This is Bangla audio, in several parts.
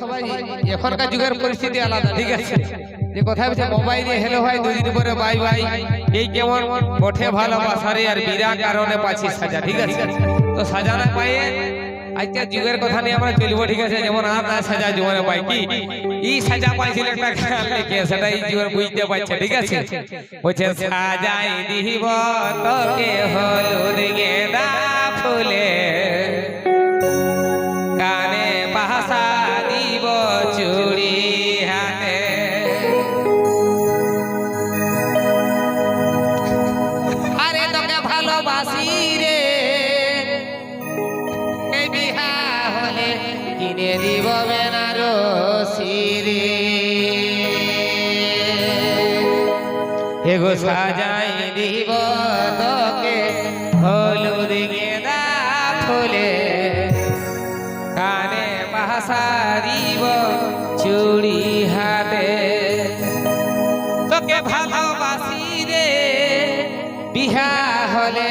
সবাই এখনকার যুগের পরিস্থিতি আলাদা। ঠিক আছে। যে কথা হচ্ছে মোবাইলে হেলো হয় পরে বাই বাই। এই কেমন ভালোবাসারে আর বিরা কারণে পাচ্ছি সাজা ঠিক আছে? তো সাজা না পাইয়ে আজকের যুগের কথা নিয়ে আমরা চলবো ঠিক আছে? যেমন আর না সাজা জীবনে পাই। কি? এই সাজা পাইছিল একটা খেয়াল রেখে সেটা এই জীবন বুঝতে পারছে ঠিক আছে? বলছে সাজাই দিব তোকে হলুদ গেঁদা ফুলে রে এই বিহা হলে কিনে দিব বেনারসি রে এগো সাজাই দিব তোকে হলুদ গেঁদা ফুলে। কানে ভাষা দিব চুড়ি হাতে। তোকে ভালোবাসি রে। বিহা হলে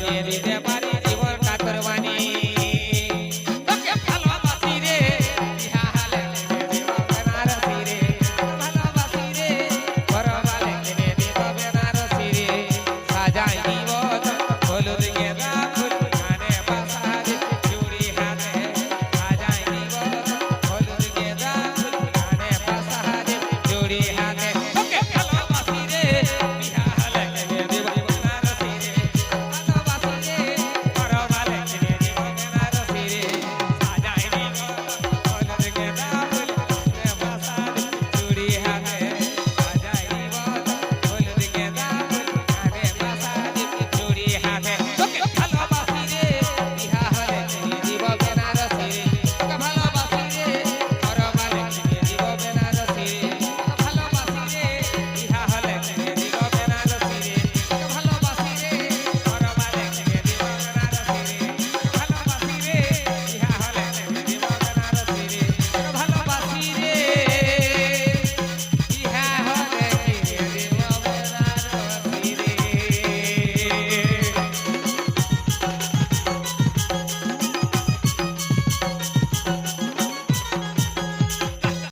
দিয়ে দিতে